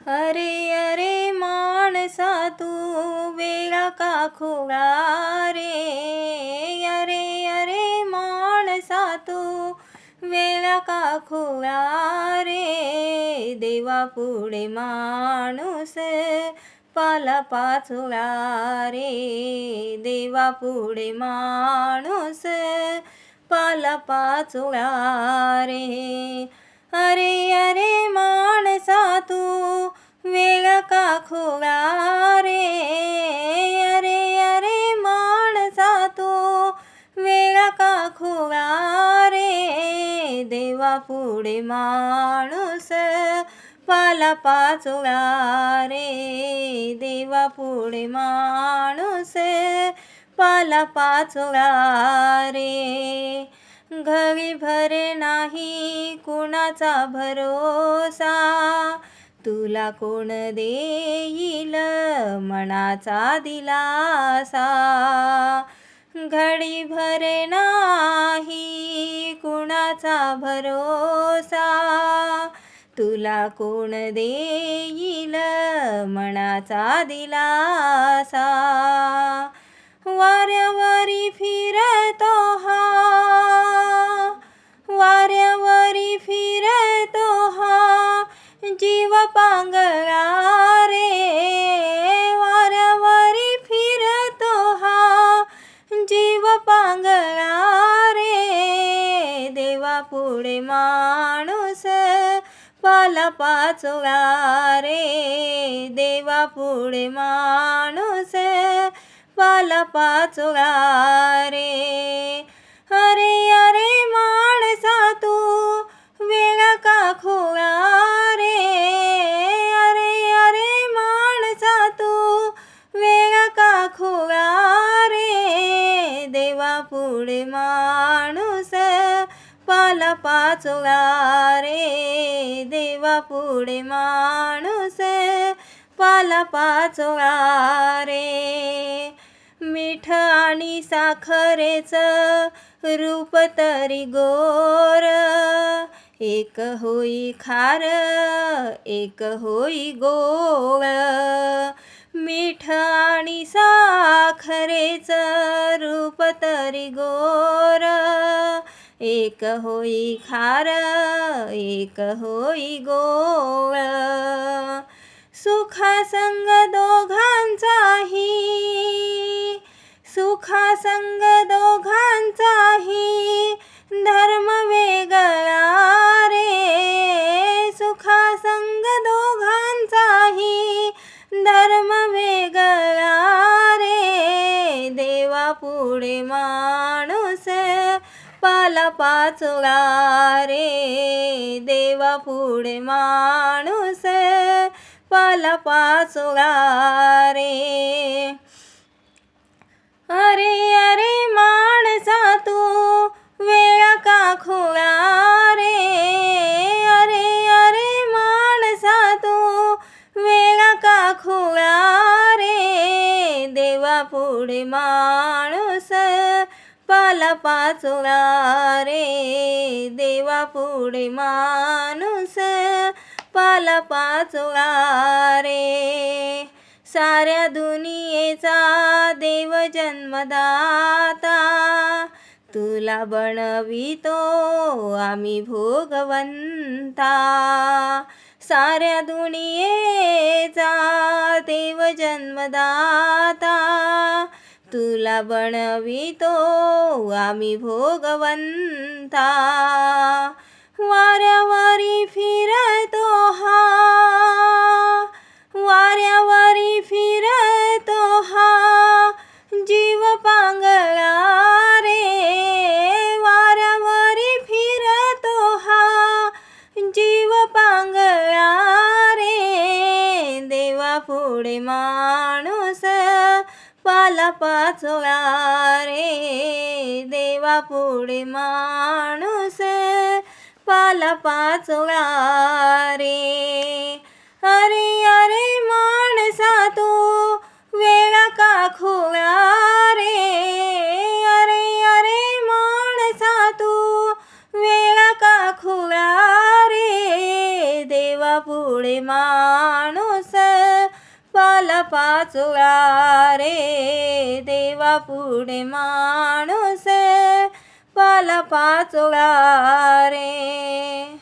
अरे अरे माणसा तू वेळा का खोळा रे अरे अरे माणसा तू वेळा का खोळा रे देवा पुढे माणूस पाला पाचोळा रे देवा पुढे माणूस पाला पाचोळा रे अरे देवा पुढे माणूस पाला पाचोळा रे. देवा पुढे माणूस पाला पाचोळा रे. घरी भरे नाही कुणाचा भरोसा तुला कोण देईल मनाचा दिलासा. घडी भरे ना कुणाचा भरोसा. तुला कोण देईल मनाचा दिलासा? वाऱ्यावरी फिरतो हा. वाऱ्यावरी फिरतो हा. जीव पांगळा पुढे माणूस पाला पाचोळा रे. देवा पुढे माणूस पाला पाचोळा रे. अरे अरे माणसा तू वेळा का खोळा रे? अरे अरे माणसा तू वेळा का खोळा रे? देवा पुढे माणूस पाला पाचोळा रे. देवा पुढे माणूस पाला पाचोळा रे. मीठ आणि साखरेचं रूप तरी गोर. एक होई खार एक होई गोळ. मीठ आणि साखरेचं रूप तरी गोर. एक होई खार एक होई गोळ. सुखासंग दोघांचाही सुखासंग दोघांचाही धर्म वेगळा रे. सुखासंग दोघांचाही धर्म वेगळा रे. देवा पुढे माणूस पाला पाचोळा रे. देवा पुढे माणूस पाला पाचोळा रे. अरे अरे माणसा तू वेळ का खोळा रे? अरे अरे माणसा तू वेळ का खोळा रे? देवा पुढे माणूस पाला पाचोळा रे देवा पुढे माणूस. पाला पाचोळा रे साऱ्या दुनियेचा देव जन्मदाता. तुला बनवितो आम्ही भोगवंता. साऱ्या दुनियेचा देव जन्मदाता. तुला बनवितो आम्ही भोगवंता. वाऱ्यावारी फिरतो हा. वाऱ्यावारी फिरतो हा. जीव पांगळा रे. वाऱ्यावारी फिरतो हा. जीव पांगळा रे. देवा पुढे मा पाला पाचोळा रे. देवा पुढे माणूस पाला पाचोळा रे. अरे अरे माणसा तू वेळा का खोळा रे. अरे अरे माणसा तू वेळा का खोळा रे. देवा पुढे मा पाचोळा रे देवा पुढे माणूस पाला पाचोळा रे.